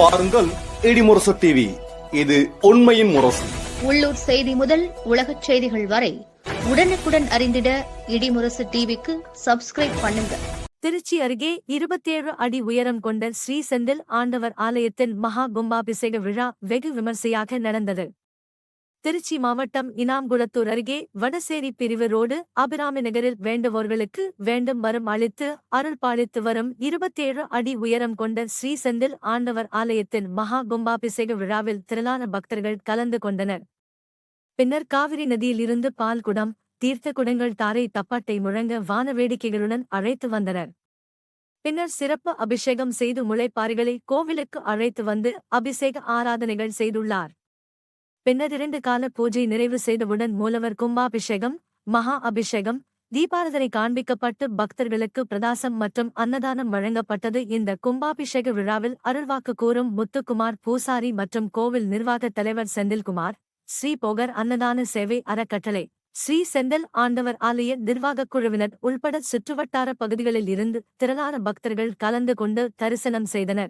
பாருங்கள் இடிமுரசு டிவி இது உண்மையின் முரசு. உள்ளூர் செய்தி முதல் உலகச் செய்திகள் வரை உடனுக்குடன் அறிந்திட இடிமுரசு டிவிக்கு சப்ஸ்கிரைப் பண்ணுங்க. திருச்சி அருகே இருபத்தேழு அடி உயரம் கொண்ட ஸ்ரீ செந்தில் ஆண்டவர் ஆலயத்தின் மகா கும்பாபிஷேக விழா வெகு விமர்சையாக நடந்தது. திருச்சி மாவட்டம் இனாம்குளத்தூர் அருகே வடசேரி பிரிவு ரோடு அபிராமி நகரில் வேண்டுவோர்களுக்கு வேண்டும் வரம் அளித்து அருள் பாலித்து வரும் இருபத்தேழு அடி உயரம் கொண்ட ஸ்ரீ செந்தில் ஆண்டவர் ஆலயத்தின் மகா கும்பாபிஷேக விழாவில் திரளான பக்தர்கள் கலந்து கொண்டனர். பின்னர் காவிரி நதியிலிருந்து பால் குடம் தீர்த்த குடங்கள் தாரை தப்பாட்டை முழங்க வான வேடிக்கைகளுடன் அழைத்து வந்தனர். பின்னர் சிறப்பு அபிஷேகம் செய்து முளைப்பாரிகளை கோவிலுக்கு அழைத்து வந்து அபிஷேக ஆராதனைகள் செய்துள்ளார். பின்னர் இரண்டு கால பூஜை நிறைவு செய்தவுடன் மூலவர் கும்பாபிஷேகம் மகா அபிஷேகம் தீபாரதனை காண்பிக்கப்பட்டு பக்தர்களுக்கு பிரதாசம் மற்றும் அன்னதானம் வழங்கப்பட்டது. இந்த கும்பாபிஷேக விழாவில் அருள்வாக்கு கூறும் முத்துக்குமார் பூசாரி மற்றும் கோவில் நிர்வாகத் தலைவர் செந்தில்குமார் ஸ்ரீ போகர் அன்னதான சேவை அறக்கட்டளை ஸ்ரீ செந்தில் ஆண்டவர் ஆலய நிர்வாகக் குழுவினர் உள்பட சுற்றுவட்டார பகுதிகளில் இருந்து திரளான பக்தர்கள் கலந்து கொண்டு தரிசனம் செய்தனர்.